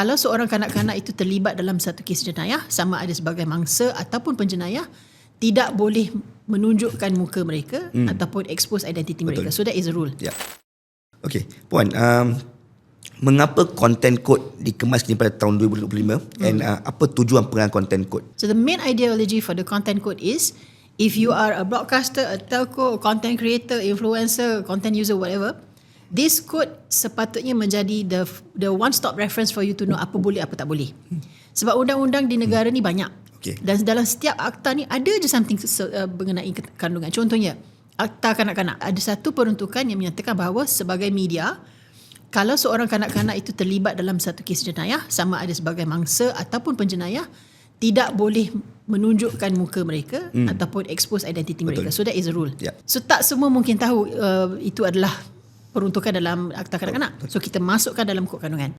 kalau seorang kanak-kanak itu terlibat dalam satu kes jenayah sama ada sebagai mangsa ataupun penjenayah tidak boleh menunjukkan muka mereka hmm. ataupun expose identiti mereka. So that is a rule. Ya. Okey, puan, um, mengapa content code dikemas ni pada tahun 2025 hmm. and uh, apa tujuan penggunaan content code? So the main ideology for the content code is if you are a broadcaster, a telco, a content creator, influencer, content user, whatever, this code sepatutnya menjadi the the one stop reference for you to know apa boleh apa tak boleh. Sebab undang-undang di negara ni banyak. Okey. Dan dalam setiap akta ni ada je something uh, mengenai kandungan. Contohnya, akta kanak-kanak. Ada satu peruntukan yang menyatakan bahawa sebagai media, kalau seorang kanak-kanak itu terlibat dalam satu kes jenayah, sama ada sebagai mangsa ataupun penjenayah, tidak boleh menunjukkan muka mereka hmm. ataupun expose identiti mereka. So that is a rule. Ya. So tak semua mungkin tahu uh, itu adalah peruntukan dalam akta kanak-kanak. So kita masukkan dalam kod kandungan.